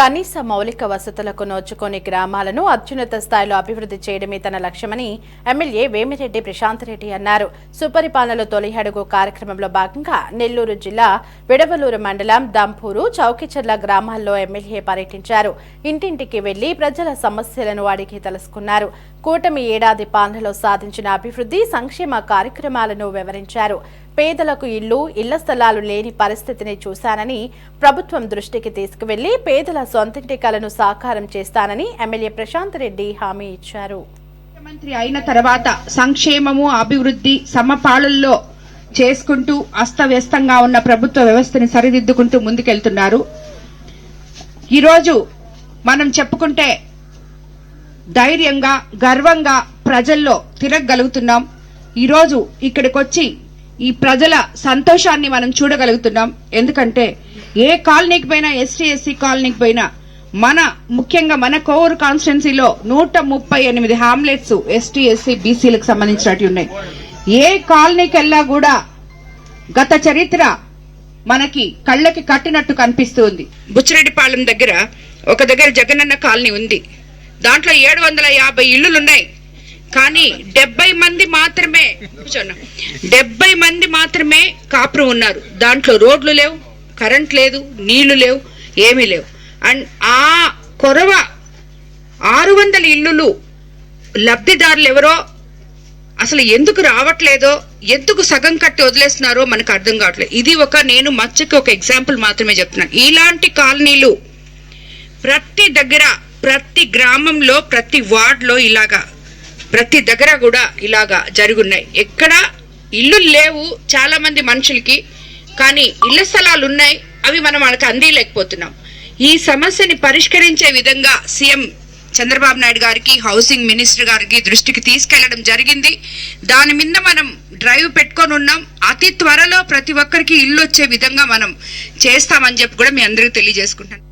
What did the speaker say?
కనీస మౌలిక వసతులకు నోచుకొని గ్రామాలను అత్యున్నత స్థాయిలో అభివృద్ధి చేయడమే తన లక్ష్యమని ఎమ్మెల్యే వేమిరెడ్డి ప్రశాంత్ రెడ్డి అన్నారు. సుపరిపాలనలో తొలి అడుగు కార్యక్రమంలో భాగంగా నెల్లూరు జిల్లా విడవలూరు మండలం దంపూరు చౌకిచర్ల గ్రామాల్లో ఎమ్మెల్యే పర్యటించారు. ఇంటింటికి వెళ్ళి ప్రజల సమస్యలను అడిగి తెలుసుకున్నారు. కూటమి ఏడాది పాలనలో సాధించిన అభివృద్ధి సంక్షేమ కార్యక్రమాలను వివరించారు. పేదలకు ఇల్లు ఇళ్ళ స్థలాలు లేని పరిస్థితిని చూశానని ప్రభుత్వం దృష్టికి తీసుకువెళ్ళి పేదల సొంతింటి కలను సాకారం చేస్తానని ఎమ్మెల్యే ప్రశాంత్ రెడ్డి హామీ ఇచ్చారు. ముఖ్యమంత్రి అయిన తర్వాత సంక్షేమము అభివృద్ధి సమపాళల్లో చేసుకుంటూ అస్తవ్యస్తంగా ఉన్న ప్రభుత్వ వ్యవస్థని సరిదిద్దుకుంటూ ముందుకెళ్తున్నారు. ఈరోజు మనం చెప్పుకుంటే ధైర్యంగా గర్వంగా ప్రజల్లో తిరగగలుగుతున్నాం. ఈరోజు ఇక్కడికొచ్చి ఈ ప్రజల సంతోషాన్ని మనం చూడగలుగుతున్నాం. ఎందుకంటే ఏ కాలనీకి పోయినా ఎస్టీ ఎస్సీ కాలనీకి పోయినా మన ముఖ్యంగా మన కోవూరు కాన్స్టిట్యున్సీలో నూట ముప్పై ఎనిమిది హామ్లెట్స్ ఎస్టీ ఎస్సీ బీసీలకు సంబంధించినట్టు ఉన్నాయి. ఏ కాలనీకి వెళ్ళా కూడా గత చరిత్ర మనకి కళ్ళకి కట్టినట్టు కనిపిస్తుంది. బుచ్చిరెడ్డిపాలెం దగ్గర ఒక దగ్గర జగనన్న కాలనీ ఉంది. దాంట్లో ఏడు వందల యాభై ఇళ్ళులున్నాయి కానీ డెబ్బై మంది మాత్రమే డెబ్బై మంది మాత్రమే కాపురం ఉన్నారు. దాంట్లో రోడ్లు లేవు కరెంట్ లేదు నీళ్ళు లేవు ఏమీ లేవు. అండ్ ఆ కొరవ ఆరు వందల ఇల్లులు లబ్ధిదారులు ఎవరో అసలు ఎందుకు రావట్లేదో ఎందుకు సగం కట్టి వదిలేస్తున్నారో మనకు అర్థం కావట్లేదు. ఇది ఒక నేను మచ్చకి ఒక ఎగ్జాంపుల్ మాత్రమే చెప్తున్నాను. ఇలాంటి కాలనీలు ప్రతి దగ్గర ప్రతి గ్రామంలో ప్రతి వార్డులో ఇలాగా ప్రతి దగ్గర కూడా ఇలాగా జరుగున్నాయి. ఎక్కడ ఇల్లు లేవు చాలా మంది మనుషులకి కానీ ఇళ్ళ స్థలాలు ఉన్నాయి అవి మనం వాళ్ళకి అందిలేకపోతున్నాం ఈ సమస్యని పరిష్కరించే విధంగా సీఎం చంద్రబాబు నాయుడు గారికి హౌసింగ్ మినిస్టర్ గారికి దృష్టికి తీసుకెళ్ళడం జరిగింది. దాని మీద మనం డ్రైవ్ పెట్టుకొని ఉన్నాం. అతి త్వరలో ప్రతి ఒక్కరికి ఇల్లు వచ్చే విధంగా మనం చేస్తామని చెప్పి కూడా మీ అందరికీ తెలియజేసుకుంటాను